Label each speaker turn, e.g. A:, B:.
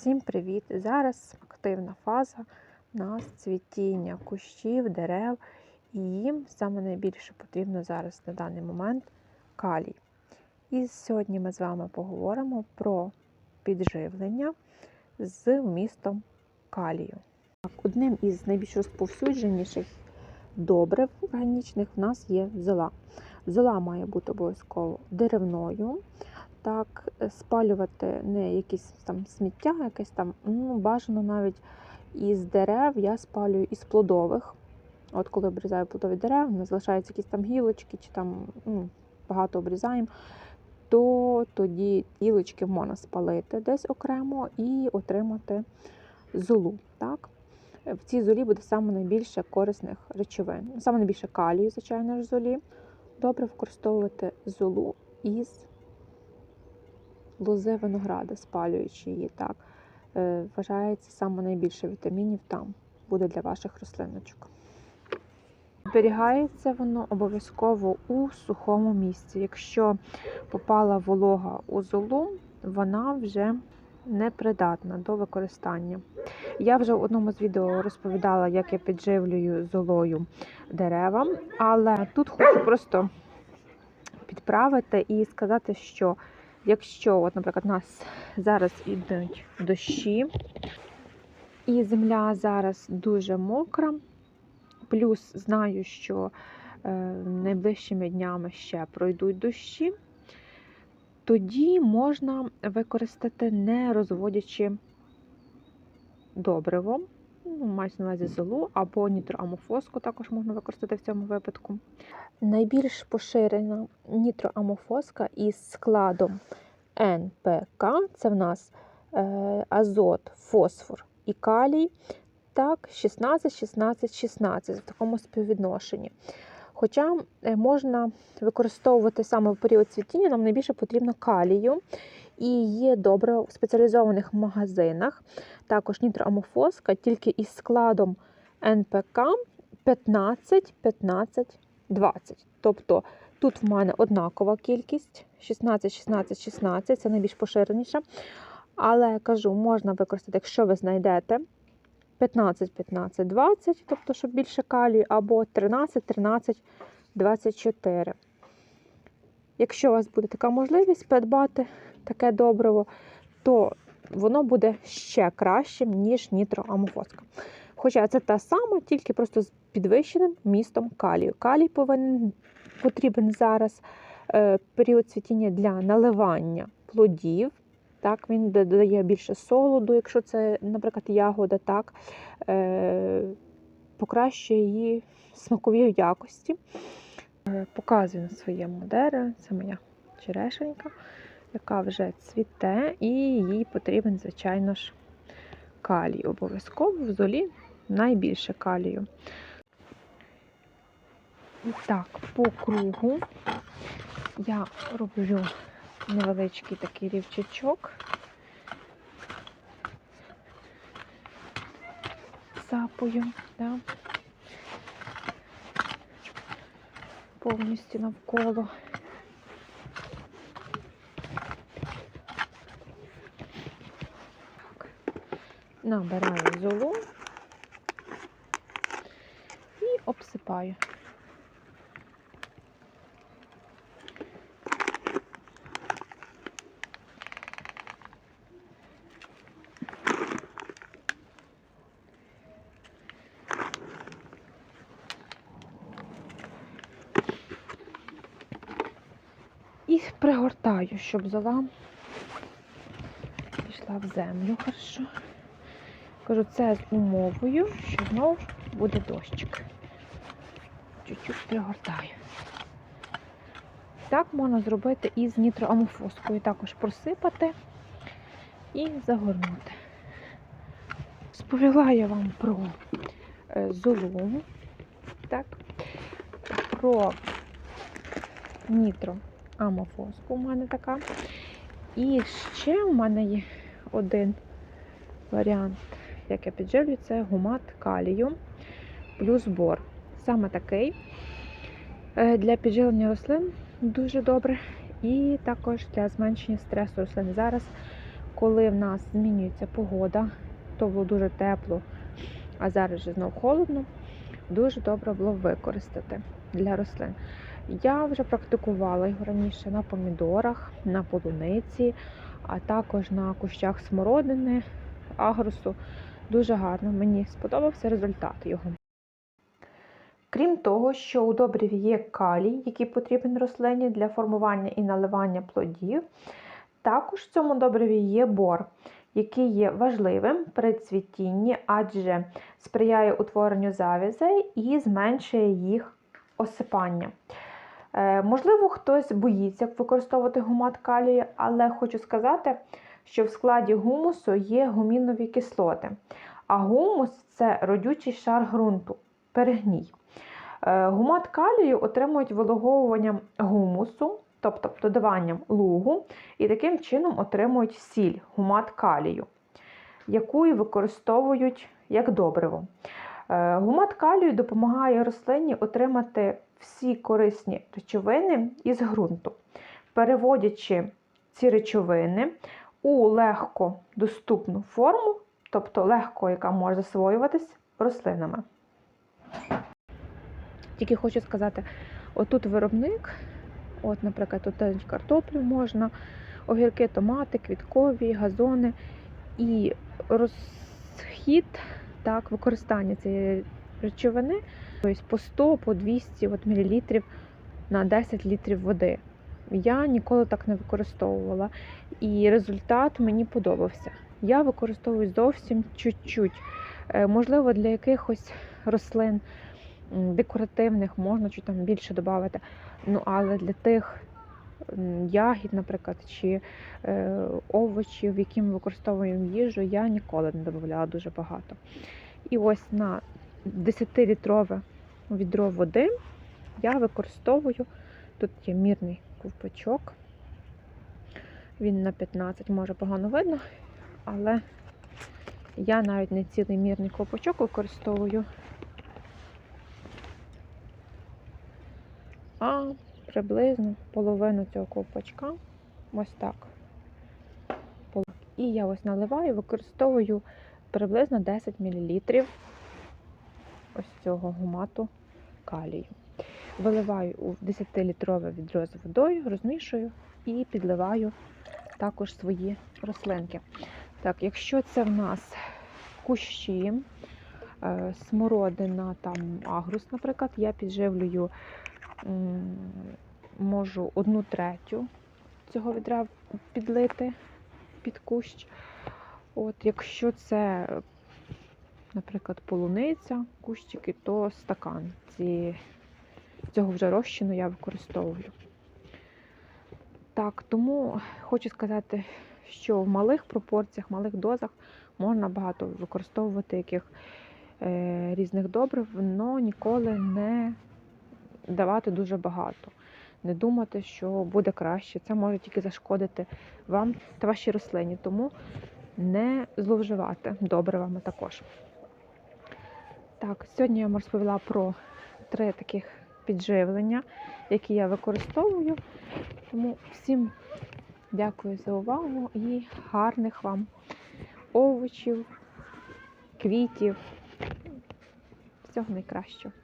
A: Всім привіт! Зараз активна фаза у нас цвітіння кущів, дерев, і їм саме найбільше потрібно зараз на даний момент калій. І сьогодні ми з вами поговоримо про підживлення з вмістом калію. Одним із найбільш розповсюдженіших добрив органічних в нас є зола. Зола має бути обов'язково деревною. Так, е, спалювати не якісь там сміття, якесь там, ну, бажано навіть із дерев я спалюю із плодових. От коли обрізаю плодові дерева, нас залишаються якісь там гілочки, чи там ну, багато обрізаємо, то тоді гілочки можна спалити десь окремо і отримати золу. Так? В цій золі буде саме найбільше корисних речовин. Саме найбільше калію, звичайно ж, золі. Добре використовувати золу із лози винограда, спалюючи її. Так. Е, Вважається саме найбільше вітамінів там буде для ваших рослиночок. Зберігається воно обов'язково у сухому місці. Якщо попала волога у золу, вона вже непридатна до використання. Я вже в одному з відео розповідала, як я підживлюю золою дерева, але тут хочу просто підправити і сказати, що якщо, от, наприклад, у нас зараз йдуть дощі, і земля зараз дуже мокра, плюс знаю, що е, найближчими днями ще пройдуть дощі, тоді можна використати не розводячи добриво, ну, мається на увазі золу або нітроамофоску також можна використати в цьому випадку. Найбільш поширена нітроамофоска із складом НПК це в нас е, азот, фосфор і калій. Так, 16, 16, 16 в такому співвідношенні. Хоча е, можна використовувати саме в період цвітіння, нам найбільше потрібно калію. І є добре в спеціалізованих магазинах. Також нітроамофоска, тільки із складом НПК 15, 15, 20. Тобто тут в мене однакова кількість 16, 16, 16, це найбільш поширеніша. Але кажу, можна використати, якщо ви знайдете 15, 15, 20, тобто, щоб більше калію, або 13, 13, 24. Якщо у вас буде така можливість придбати таке добриво, то воно буде ще кращим, ніж нітроамофоска. Хоча це та сама, тільки просто з підвищеним містом калію. Калій повинен, потрібен зараз е, період цвітіння для наливання плодів. Так, Він додає більше солоду, якщо це, наприклад, ягода, так, е, покращує її смакові якості. Е, Показую на своєму дереві, це моя черешенька, яка вже цвіте, і їй потрібен, звичайно ж, калій. Обов'язково в золі найбільше калію. І так, по кругу я роблю невеличкий такий рівчачок. Сапою, да. повністю навколо. Так. Набираю золу і обсипаю. І пригортаю, щоб зола пішла в землю хорошо. Кажу, це з умовою, що знову буде дощик. Чуть-чуть пригортаю. Так можна зробити і з нітроамофоскою. Також просипати і загорнути. Сповіла я вам про е, золу, так, про нітро амофоску у мене така. І ще у мене є один варіант, як я підживлю, це гумат калію плюс бор. Саме такий е, для підживлення рослин дуже добре. І також для зменшення стресу рослин. Зараз коли в нас змінюється погода, то було дуже тепло, а зараз вже знов холодно, дуже добре було використати для рослин. Я вже практикувала його раніше на помідорах, на полуниці, а також на кущах смородини, агрусу. Дуже гарно, мені сподобався результат його. Крім того, що у добриві є калій, який потрібен рослині для формування і наливання плодів, також в цьому добриві є бор, який є важливим при цвітінні, адже сприяє утворенню завязей і зменшує їх осипання. Е, можливо, хтось боїться використовувати гумат калію, але хочу сказати, що в складі гумусу є гумінові кислоти. А гумус це родючий шар ґрунту, перегній. Е, Гумат калію отримують вилуговуванням гумусу, тобто додаванням лугу, і таким чином отримують сіль, гумат калію, яку використовують як добриво. Е, Гумат калію допомагає рослині отримати всі корисні речовини із ґрунту, переводячи ці речовини у легко доступну форму, тобто легко, яка може засвоюватись рослинами. Тільки хочу сказати, отут виробник, от, наприклад, тут теж картоплю можна, огірки, томати, квіткові, газони і розхід, так, використання цієї речовини, тобто по 100, по 200 от, мл на 10 літрів води. Я ніколи так не використовувала, і результат мені подобався. Я використовую зовсім чуть-чуть. Е, Можливо, для якихось рослин декоративних можна чуть там більше додати. Ну, але для тих ягід, наприклад, чи е, овочів, які ми використовуємо їжу, я ніколи не додавала дуже багато. І ось на 10-літрове відро води я використовую, тут є мірний ковпачок, він на 15, може погано видно, але я навіть не цілий мірний ковпачок використовую, а приблизно половину цього ковпачка. Ось так. І я ось наливаю, використовую приблизно 10 мл ось цього гумату калію. Виливаю у 10-літрове відро з водою, розмішую і підливаю також свої рослинки. Так, якщо це в нас кущі, е, смородина, там агрус, наприклад, я підживлюю, можу одну третю цього відра підлити під кущ. От, якщо це, наприклад, полуниця, кущики, то стакан. Ці, цього вже розчину я використовую. Так, тому хочу сказати, що в малих пропорціях, малих дозах можна багато використовувати яких е, різних добрив, але ніколи не давати дуже багато. Не думати, що буде краще. Це може тільки зашкодити вам та вашій рослині. Тому не зловживати добривами також. Так, сьогодні я вам розповіла про три таких підживлення, які я використовую. Тому всім дякую за увагу і гарних вам овочів, квітів. Всього найкращого.